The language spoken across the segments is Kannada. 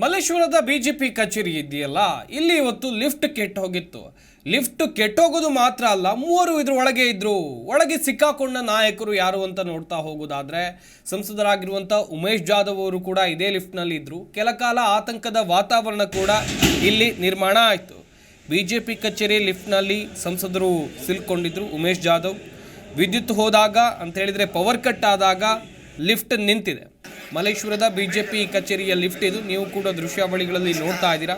ಮಲ್ಲೇಶ್ವರದ ಬಿಜೆಪಿ ಕಚೇರಿ ಇದೆಯಲ್ಲ, ಇಲ್ಲಿ ಇವತ್ತು ಲಿಫ್ಟ್ ಕೆಟ್ಟ ಹೋಗಿತ್ತು. ಲಿಫ್ಟ್ ಕೆಟ್ಟೋಗೋದು ಮಾತ್ರ ಅಲ್ಲ, ಮೂವರು ಇದ್ರ ಒಳಗೆ ಇದ್ರು. ಒಳಗೆ ಸಿಕ್ಕಾಕೊಂಡ ನಾಯಕರು ಯಾರು ಅಂತ ನೋಡ್ತಾ ಹೋಗೋದಾದ್ರೆ ಸಂಸದರಾಗಿರುವಂಥ ಉಮೇಶ್ ಜಾಧವ್ ಅವರು ಕೂಡ ಇದೇ ಲಿಫ್ಟ್ನಲ್ಲಿ ಇದ್ರು. ಕೆಲ ಕಾಲ ಆತಂಕದ ವಾತಾವರಣ ಕೂಡ ಇಲ್ಲಿ ನಿರ್ಮಾಣ ಆಯಿತು. ಬಿಜೆಪಿ ಕಚೇರಿ ಲಿಫ್ಟ್ನಲ್ಲಿ ಸಂಸದರು ಸಿಲ್ಕೊಂಡಿದ್ರು ಉಮೇಶ್ ಜಾಧವ್. ವಿದ್ಯುತ್ ಹೋದಾಗ, ಅಂತ ಹೇಳಿದ್ರೆ ಪವರ್ ಕಟ್ ಆದಾಗ, ಲಿಫ್ಟ್ ನಿಂತಿದೆ. ಮಲೇಶ್ವರದ ಬಿಜೆಪಿ ಕಚೇರಿಯ ಲಿಫ್ಟ್ ಇದು. ನೀವು ಕೂಡ ದೃಶ್ಯಾವಳಿಗಳಲ್ಲಿ ನೋಡ್ತಾ ಇದ್ದೀರಾ.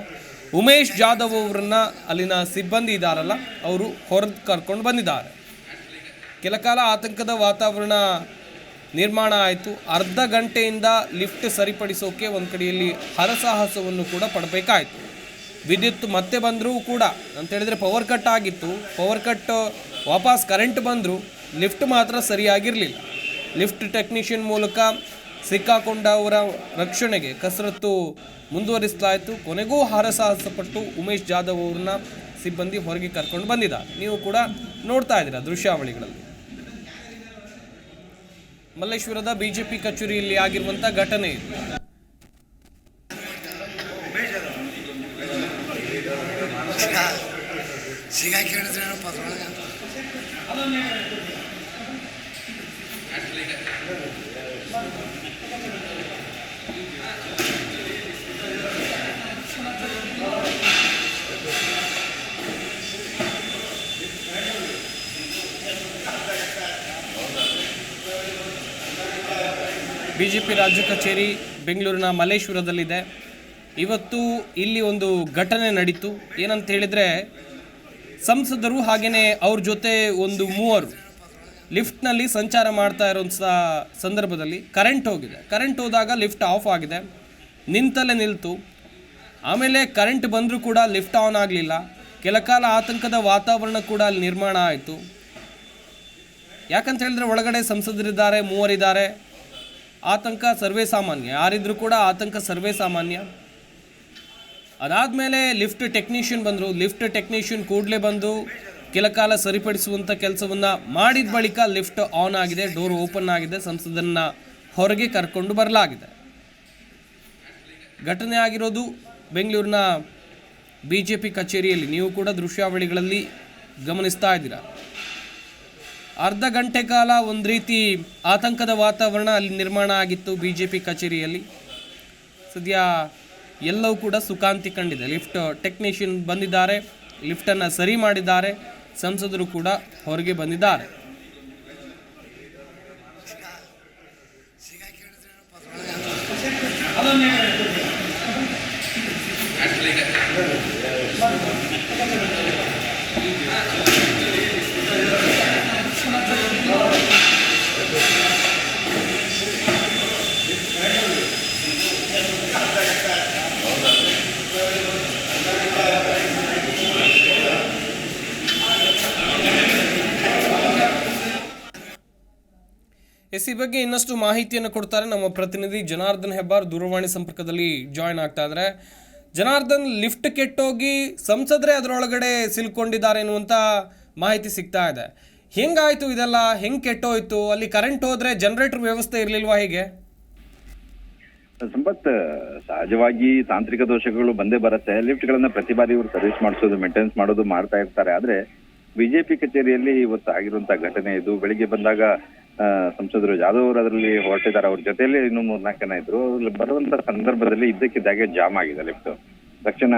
ಉಮೇಶ್ ಜಾಧವ್ ಅವರನ್ನ ಅಲ್ಲಿನ ಸಿಬ್ಬಂದಿ ಇದ್ದಾರಲ್ಲ ಅವರು ಹೊರ ಕರ್ಕೊಂಡು ಬಂದಿದ್ದಾರೆ. ಕೆಲ ಕಾಲ ಆತಂಕದ ವಾತಾವರಣ ನಿರ್ಮಾಣ ಆಯಿತು. ಅರ್ಧ ಗಂಟೆಯಿಂದ ಲಿಫ್ಟ್ ಸರಿಪಡಿಸೋಕೆ ಒಂದು ಕಡೆಯಲ್ಲಿ ಹರಸಾಹಸವನ್ನು ಕೂಡ ಪಡಬೇಕಾಯಿತು. ವಿದ್ಯುತ್ ಮತ್ತೆ ಬಂದರೂ ಕೂಡ, ಅಂತ ಹೇಳಿದರೆ ಪವರ್ ಕಟ್ ಆಗಿತ್ತು. ಪವರ್ ಕಟ್ ವಾಪಸ್ ಕರೆಂಟ್ ಬಂದರೂ ಲಿಫ್ಟ್ ಮಾತ್ರ ಸರಿಯಾಗಿರಲಿಲ್ಲ. ಲಿಫ್ಟ್ ಟೆಕ್ನಿಷಿಯನ್ ಮೂಲಕ ಸಿಕ್ಕಾಕೊಂಡವರ ರಕ್ಷಣೆಗೆ ಕಸರತ್ತು ಮುಂದುವರಿಸ್ತಾ ಇತ್ತು ಕೊನೆಗೂ ಹಾರಸಾಹಸಪಟ್ಟು ಉಮೇಶ್ ಜಾಧವ್ ಅವ್ರನ್ನ ಸಿಬ್ಬಂದಿ ಹೊರಗೆ ಕರ್ಕೊಂಡು ಬಂದಿದ ನೀವು ಕೂಡ ನೋಡ್ತಾ ಇದ್ದೀರಾ ದೃಶ್ಯಾವಳಿಗಳಲ್ಲಿ. ಮಲ್ಲೇಶ್ವರದ ಬಿಜೆಪಿ ಕಚೇರಿಯಲ್ಲಿ ಆಗಿರುವಂಥ ಘಟನೆ ಇದು. ಬಿಜೆಪಿ ರಾಜ್ಯ ಕಚೇರಿ ಬೆಂಗಳೂರಿನ ಮಲ್ಲೇಶ್ವರದಲ್ಲಿದೆ. ಇವತ್ತು ಇಲ್ಲಿ ಒಂದು ಘಟನೆ ನಡೀತು. ಏನಂತ ಹೇಳಿದರೆ ಸಂಸದರು ಹಾಗೆಯೇ ಅವ್ರ ಜೊತೆ ಒಂದು ಮೂವರು ಲಿಫ್ಟ್ನಲ್ಲಿ ಸಂಚಾರ ಮಾಡ್ತಾ ಇರೋಂಥ ಸಂದರ್ಭದಲ್ಲಿ ಕರೆಂಟ್ ಹೋಗಿದೆ. ಕರೆಂಟ್ ಹೋದಾಗ ಲಿಫ್ಟ್ ಆಫ್ ಆಗಿದೆ. ನಿಂತಲ್ಲೇ ನಿಲ್ತು. ಆಮೇಲೆ ಕರೆಂಟ್ ಬಂದರೂ ಕೂಡ ಲಿಫ್ಟ್ ಆನ್ ಆಗಲಿಲ್ಲ. ಕೆಲಕಾಲ ಆತಂಕದ ವಾತಾವರಣ ಕೂಡ ಅಲ್ಲಿ ನಿರ್ಮಾಣ ಆಯಿತು. ಯಾಕಂತ ಹೇಳಿದ್ರೆ ಒಳಗಡೆ ಸಂಸದರಿದ್ದಾರೆ, ಮೂವರಿದ್ದಾರೆ. ಆತಂಕ ಸರ್ವೇ ಸಾಮಾನ್ಯ. ಯಾರಿದ್ರೂ ಕೂಡ ಆತಂಕ ಸರ್ವೇ ಸಾಮಾನ್ಯ. ಅದಾದಮೇಲೆ ಲಿಫ್ಟ್ ಟೆಕ್ನಿಷಿಯನ್ ಬಂದರು. ಲಿಫ್ಟ್ ಟೆಕ್ನಿಷಿಯನ್ ಕೂಡಲೇ ಬಂದು ಕೆಲ ಕಾಲ ಸರಿಪಡಿಸುವಂಥ ಕೆಲಸವನ್ನು ಮಾಡಿದ ಬಳಿಕ ಲಿಫ್ಟ್ ಆನ್ ಆಗಿದೆ, ಡೋರ್ ಓಪನ್ ಆಗಿದೆ, ಸಂಸದನ್ನ ಹೊರಗೆ ಕರ್ಕೊಂಡು ಬರಲಾಗಿದೆ. ಘಟನೆ ಆಗಿರೋದು ಬೆಂಗಳೂರಿನ ಬಿ ಜೆ ಪಿ ಕಚೇರಿಯಲ್ಲಿ. ನೀವು ಕೂಡ ದೃಶ್ಯಾವಳಿಗಳಲ್ಲಿ ಗಮನಿಸ್ತಾ ಇದ್ದೀರಾ. ಅರ್ಧ ಗಂಟೆ ಕಾಲ ಒಂದು ರೀತಿ ಆತಂಕದ ವಾತಾವರಣ ಅಲ್ಲಿ ನಿರ್ಮಾಣ ಆಗಿತ್ತು ಬಿ ಜೆ ಪಿ ಕಚೇರಿಯಲ್ಲಿ. ಸದ್ಯ ಎಲ್ಲವೂ ಕೂಡ ಸುಖಾಂತಿ ಕಂಡಿದೆ. ಲಿಫ್ಟ್ ಟೆಕ್ನಿಷಿಯನ್ ಬಂದಿದ್ದಾರೆ, ಲಿಫ್ಟನ್ನು ಸರಿ ಮಾಡಿದ್ದಾರೆ. ಸಂಸದರು ಕೂಡ ಹೊರಗೆ ಬಂದಿದ್ದಾರೆ. ಸಿಗಾಕಿ ಎಸ್ ಈ ಬಗ್ಗೆ ಇನ್ನಷ್ಟು ಮಾಹಿತಿಯನ್ನು ಕೊಡ್ತಾರೆ ನಮ್ಮ ಪ್ರತಿನಿಧಿ ಜನಾರ್ದನ್ ಹೆಬ್ಬಾರ್ ದೂರವಾಣಿ ಸಂಪರ್ಕದಲ್ಲಿ ಜಾಯ್ನ್ ಆಗ್ತಾ ಇದ್ದಾರೆ. ಜನಾರ್ದನ್, ಲಿಫ್ಟ್ ಕೆಟ್ಟೋಗಿ ಸಂಸದರೇ ಅದರೊಳಗಡೆ ಸಿಲ್ಕೊಂಡಿದ್ದಾರೆ ಎನ್ನುವಂಥ ಮಾಹಿತಿ ಸಿಗ್ತಾ ಇದೆ. ಹೆಂಗಾಯಿತು ಇದೆಲ್ಲ? ಹೆಂಗೆ ಕೆಟ್ಟೋಯ್ತು? ಅಲ್ಲಿ ಕರೆಂಟ್ ಹೋದ್ರೆ ಜನರೇಟರ್ ವ್ಯವಸ್ಥೆ ಇರಲಿಲ್ವಾ ಹೇಗೆ? ಸಂಪತ್ ಸಹಜವಾಗಿ ತಾಂತ್ರಿಕ ದೋಷಗಳು ಬಂದೇ ಬರುತ್ತೆ. ಲಿಫ್ಟ್ ಗಳನ್ನ ಪ್ರತಿ ಬಾರಿ ಇವರು ಸರ್ವಿಸ್ ಮಾಡಿಸೋದು ಮೇಂಟೆನೆನ್ಸ್ ಮಾಡೋದು ಮಾಡ್ತಾ ಇರ್ತಾರೆ. ಆದ್ರೆ ಬಿಜೆಪಿ ಕಚೇರಿಯಲ್ಲಿ ಇವತ್ತು ಆಗಿರುವಂತಹ ಘಟನೆ ಇದು. ಬೆಳಿಗ್ಗೆ ಬಂದಾಗ ಸಂಸದರು ಜಾಧವ್ ಅವರು ಅದರಲ್ಲಿ ಹೊರಟಿದ್ದಾರೆ. ಅವ್ರ ಜೊತೆಯಲ್ಲಿ ಇನ್ನು ಮೂರ್ನಾಲ್ಕು ಜನ ಇದ್ರು. ಬರುವಂತ ಸಂದರ್ಭದಲ್ಲಿ ಇದ್ದಕ್ಕಿದ್ದಾಗೆ ಜಾಮ್ ಆಗಿದೆ ಲಿಫ್ಟ್ ತಕ್ಷಣ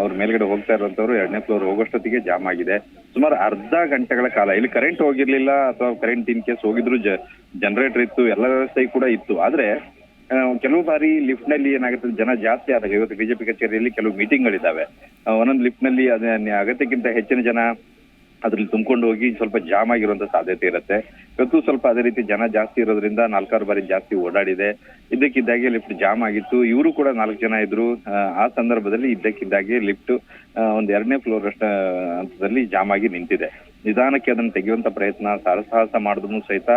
ಅವ್ರ ಮೇಲ್ಗಡೆ ಹೋಗ್ತಾ ಇರುವಂತವ್ರು ಎರಡನೇ ಫ್ಲೋರ್ ಹೋಗೋಷ್ಟೊತ್ತಿಗೆ ಜಾಮ್ ಆಗಿದೆ. ಸುಮಾರು ಅರ್ಧ ಗಂಟೆಗಳ ಕಾಲ. ಇಲ್ಲಿ ಕರೆಂಟ್ ಹೋಗಿರ್ಲಿಲ್ಲ ಅಥವಾ ಕರೆಂಟ್ ಇನ್ ಕೇಸ್ ಹೋಗಿದ್ರು ಜನರೇಟರ್ ಇತ್ತು ಎಲ್ಲ ವ್ಯವಸ್ಥೆ ಕೂಡ ಇತ್ತು. ಆದ್ರೆ ಕೆಲವು ಬಾರಿ ಲಿಫ್ಟ್ನಲ್ಲಿ ಏನಾಗುತ್ತೆ ಜನ ಜಾಸ್ತಿ ಆದಾಗ ಇವತ್ತು ಬಿಜೆಪಿ ಕಚೇರಿಯಲ್ಲಿ ಕೆಲವು ಮೀಟಿಂಗ್ ಗಳಿದಾವೆ ಆ, ಒಂದೊಂದು ಲಿಫ್ಟ್ನಲ್ಲಿ ಅಗತ್ಯಕ್ಕಿಂತ ಹೆಚ್ಚಿನ ಜನ ಅದ್ರಲ್ಲಿ ತುಂಬಿಕೊಂಡು ಹೋಗಿ ಸ್ವಲ್ಪ ಜಾಮ್ ಆಗಿರುವಂತ ಸಾಧ್ಯತೆ ಇರುತ್ತೆ. ಇವತ್ತು ಸ್ವಲ್ಪ ಅದೇ ರೀತಿ ಜನ ಜಾಸ್ತಿ ಇರೋದ್ರಿಂದ ನಾಲ್ಕಾರು ಬಾರಿ ಜಾಸ್ತಿ ಓಡಾಡಿದೆ. ಇದ್ದಕ್ಕಿದ್ದಾಗೆ ಲಿಫ್ಟ್ ಜಾಮ್ ಆಗಿತ್ತು. ಇವರು ಕೂಡ ನಾಲ್ಕು ಜನ ಇದ್ರು. ಆ, ಸಂದರ್ಭದಲ್ಲಿ ಇದ್ದಕ್ಕಿದ್ದಾಗೆ ಲಿಫ್ಟ್ ಒಂದ್ ಎರಡನೇ ಫ್ಲೋರ್ ಹಂತದಲ್ಲಿ ಜಾಮ್ ಆಗಿ ನಿಂತಿದೆ. ನಿಧಾನಕ್ಕೆ ಅದನ್ನ ತೆಗೆಯುವಂತ ಪ್ರಯತ್ನ ಸಾರಸಾಹಸ ಮಾಡಿದ್ರು ಸಹಿತ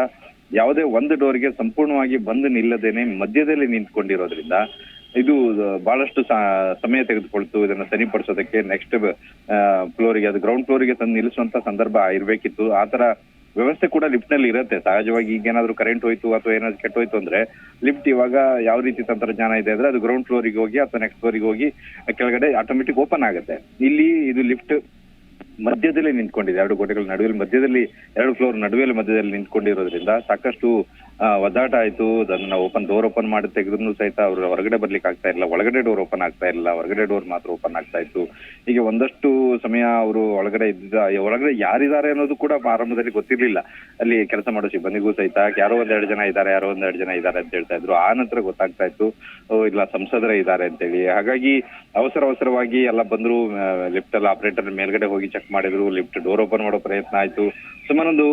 ಯಾವುದೇ ಒಂದು ಡೋರ್ಗೆ ಸಂಪೂರ್ಣವಾಗಿ ಬಂದು ನಿಲ್ಲದೇನೆ ಮಧ್ಯದಲ್ಲಿ ನಿಂತ್ಕೊಂಡಿರೋದ್ರಿಂದ ಇದು ಬಹಳಷ್ಟು ಸಮಯ ತೆಗೆದುಕೊಳ್ತು. ಇದನ್ನ ಸರಿಪಡಿಸೋದಕ್ಕೆ ನೆಕ್ಸ್ಟ್ ಫ್ಲೋರಿಗೆ ಅದು ಗ್ರೌಂಡ್ ಫ್ಲೋರಿಗೆ ತಂದು ನಿಲ್ಲಿಸುವಂತ ಸಂದರ್ಭ ಇರಬೇಕಿತ್ತು. ಆತರ ವ್ಯವಸ್ಥೆ ಕೂಡ ಲಿಫ್ಟ್ನಲ್ಲಿ ಇರುತ್ತೆ. ಸಹಜವಾಗಿ ಈಗ ಏನಾದ್ರು ಕರೆಂಟ್ ಹೋಯ್ತು ಅಥವಾ ಏನಾದ್ರು ಕೆಟ್ಟೋಯ್ತು ಅಂದ್ರೆ ಲಿಫ್ಟ್ ಇವಾಗ ಯಾವ ರೀತಿ ತಂತ್ರಜ್ಞಾನ ಇದೆ ಅಂದ್ರೆ ಅದು ಗ್ರೌಂಡ್ ಫ್ಲೋರಿಗೆ ಹೋಗಿ ಅಥವಾ ನೆಕ್ಸ್ಟ್ ಫ್ಲೋರಿಗೆ ಹೋಗಿ ಕೆಳಗಡೆ ಆಟೋಮೆಟಿಕ್ ಓಪನ್ ಆಗುತ್ತೆ. ಇಲ್ಲಿ ಇದು ಲಿಫ್ಟ್ ಮಧ್ಯದಲ್ಲಿ ನಿಂತ್ಕೊಂಡಿದೆ. ಎರಡು ಗೋಡೆಗಳ ನಡುವೆ ಮಧ್ಯದಲ್ಲಿ, ಎರಡು ಫ್ಲೋರ್ ನಡುವೆ ಮಧ್ಯದಲ್ಲಿ ನಿಂತ್ಕೊಂಡಿರೋದ್ರಿಂದ ಸಾಕಷ್ಟು ಒದ್ದಾಟ ಆಯ್ತು. ಅದನ್ನ ಓಪನ್ ಡೋರ್ ಓಪನ್ ಮಾಡಿ ತೆಗೆದ್ರು ಸಹಿತ ಅವ್ರು ಹೊರಗಡೆ ಬರ್ಲಿಕ್ಕೆ ಆಗ್ತಾ ಇಲ್ಲ ಒಳಗಡೆ ಡೋರ್ ಓಪನ್ ಆಗ್ತಾ ಇಲ್ಲ ಹೊರಗಡೆ ಡೋರ್ ಮಾತ್ರ ಓಪನ್ ಆಗ್ತಾ ಇತ್ತು. ಹೀಗೆ ಒಂದಷ್ಟು ಸಮಯ ಅವರು ಒಳಗಡೆ ಇದ್ದ, ಒಳಗಡೆ ಯಾರಿದ್ದಾರೆ ಅನ್ನೋದು ಕೂಡ ಆರಂಭದಲ್ಲಿ ಗೊತ್ತಿರ್ಲಿಲ್ಲ. ಅಲ್ಲಿ ಕೆಲಸ ಮಾಡೋ ಸಿಬ್ಬಂದಿಗೂ ಸಹಿತ ಯಾರೋ ಒಂದೆರಡು ಜನ ಇದ್ದಾರೆ, ಯಾರೋ ಒಂದೆರಡು ಜನ ಇದ್ದಾರೆ ಅಂತ ಹೇಳ್ತಾ ಇದ್ರು. ಆ ನಂತರ ಗೊತ್ತಾಗ್ತಾ ಇತ್ತು ಇಲ್ಲ ಸಂಸದರೇ ಇದ್ದಾರೆ ಅಂತೇಳಿ. ಹಾಗಾಗಿ ಅವಸರ ಅವಸರವಾಗಿ ಎಲ್ಲ ಬಂದ್ರು. ಲಿಫ್ಟ್ ಅಲ್ಲಿ ಆಪರೇಟರ್ ಮೇಲ್ಗಡೆ ಹೋಗಿ ಚೆಕ್ ಮಾಡಿದ್ರು. ಲಿಫ್ಟ್ ಡೋರ್ ಓಪನ್ ಮಾಡೋ ಪ್ರಯತ್ನ ಆಯ್ತು. ಸುಮಾರೊಂದು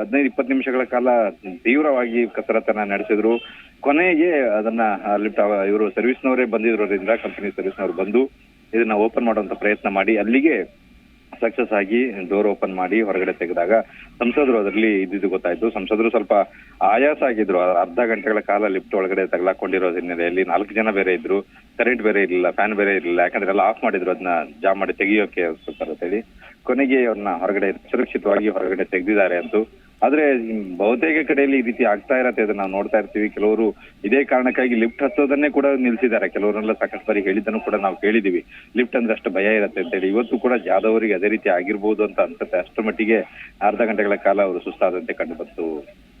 ಹದಿನೈದು, ಇಪ್ಪತ್ತು ನಿಮಿಷಗಳ ಕಾಲ ತೀವ್ರವಾಗಿ ಕಸರತ್ತನ್ನ ನಡೆಸಿದ್ರು. ಕೊನೆಗೆ ಅದನ್ನ ಲಿಫ್ಟ್ ಇವರು ಸರ್ವಿಸ್ನವರೇ ಬಂದಿರೋದ್ರಿಂದ ಕಂಪನಿ ಸರ್ವಿಸ್ನವರು ಬಂದು ಇದನ್ನ ಓಪನ್ ಮಾಡುವಂತ ಪ್ರಯತ್ನ ಮಾಡಿ, ಅಲ್ಲಿಗೆ ಸಕ್ಸಸ್ ಆಗಿ ಡೋರ್ ಓಪನ್ ಮಾಡಿ ಹೊರಗಡೆ ತೆಗೆದಾಗ ಸಂಸದರು ಅದರಲ್ಲಿ ಇದ್ದಿದ್ದು ಗೊತ್ತಾಯ್ತು. ಸಂಸದರು ಸ್ವಲ್ಪ ಆಯಾಸ ಆಗಿದ್ರು. ಅರ್ಧ ಗಂಟೆಗಳ ಕಾಲ ಲಿಫ್ಟ್ ಒಳಗಡೆ ತಗಲಾಕೊಂಡಿರೋ ಹಿನ್ನೆಲೆಯಲ್ಲಿ ನಾಲ್ಕು ಜನ ಬೇರೆ ಇದ್ರು. ಕರೆಂಟ್ ಬೇರೆ ಇರಲಿಲ್ಲ, ಫ್ಯಾನ್ ಬೇರೆ ಇರಲಿಲ್ಲ, ಯಾಕಂದ್ರೆ ಎಲ್ಲ ಆಫ್ ಮಾಡಿದ್ರು ಅದನ್ನ ಜಾಮ್ ಮಾಡಿ ತೆಗಿಯೋಕೆ ಅಂತ ಹೇಳಿ ಕೊನೆಗೆ ಅವ್ರನ್ನ ಹೊರಗಡೆ ಸುರಕ್ಷಿತವಾಗಿ ಹೊರಗಡೆ ತೆಗೆದಿದ್ದಾರೆ ಅಂತ. ಆದ್ರೆ ಬಹುತೇಕ ಕಡೆಯಲ್ಲಿ ಈ ರೀತಿ ಆಗ್ತಾ ಇರತ್ತೆ ಅದನ್ನ ನಾವು ನೋಡ್ತಾ ಇರ್ತೀವಿ. ಕೆಲವರು ಇದೇ ಕಾರಣಕ್ಕಾಗಿ ಲಿಫ್ಟ್ ಹತ್ತೋದನ್ನೇ ಕೂಡ ನಿಲ್ಸಿದ್ದಾರೆ. ಕೆಲವರೆಲ್ಲ ಸಾಕಷ್ಟು ಬಾರಿ ಹೇಳಿದ್ದನ್ನು ಕೂಡ ನಾವು ಕೇಳಿದೀವಿ ಲಿಫ್ಟ್ ಅಂದ್ರೆ ಅಷ್ಟು ಭಯ ಇರತ್ತೆ ಅಂತೇಳಿ ಇವತ್ತು ಕೂಡ ಜಾಧವ್ ಅವರಿಗೆ ಅದೇ ರೀತಿ ಆಗಿರ್ಬೋದು ಅಂತ ಅನ್ಸುತ್ತೆ. ಅಷ್ಟರ ಮಟ್ಟಿಗೆ ಅರ್ಧ ಗಂಟೆಗಳ ಕಾಲ ಅವರು ಸುಸ್ತಾದಂತೆ ಕಂಡು ಬಂತು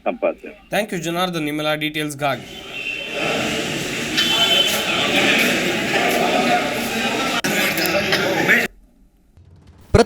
ಸಂಪಾದ ಥ್ಯಾಂಕ್ ಯು ಜನಾರ್ದನ್ ನಿಮ್ಮೆಲ್ಲ ಡೀಟೇಲ್ಸ್ಗಾಗಿ